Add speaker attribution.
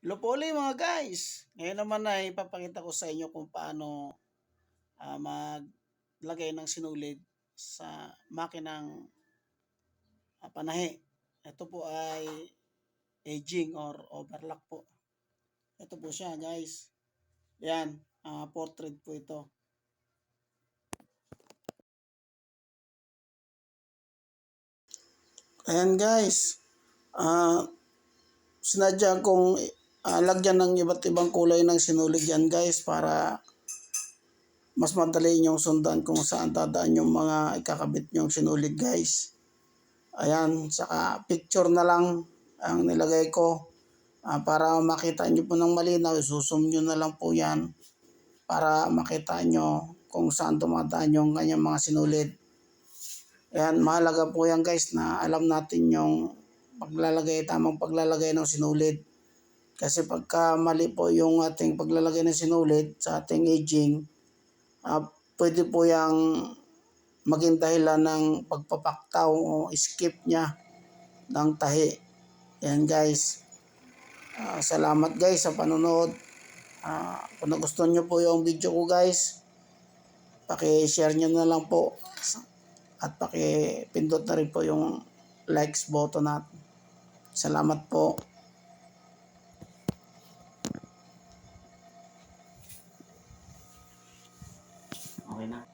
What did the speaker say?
Speaker 1: Lupoli mga guys. Ngayon naman ay ipapakita ko sa inyo kung paano ah, maglagay ng sinulid sa makinang ah, panahi. Ito po ay aging or overlock po. Ito po siya guys. Yan, ah, portrait po ito. Ayan guys. Ah, sinadya kong ah, lagyan ng iba't ibang kulay ng sinulid yan guys para mas madali niyong sundan kung saan dadaan yung mga ikakabit niyong sinulid guys. Ayan, saka picture na lang ang nilagay ko Ah, para makita niyo po ng malinaw. Isusum nyo na lang po yan para makita nyo kung saan dumadaan yung kanyang mga sinulid. Ayan, mahalaga po yan guys na alam natin yung paglalagay, tamang paglalagay ng sinulid. Kasi pagka mali po yung ating paglalagay ng sinulid sa ating aging, ah, pwede po yung maging dahilan ng pagpapaktaw o skip niya ng tahi. Yan guys. Ah, salamat guys sa panonood. Ah, kung nagustuhan nyo po yung video ko guys, paki-share nyo na lang po. At paki-pindot na rin po yung likes button natin. Salamat po. Okay na.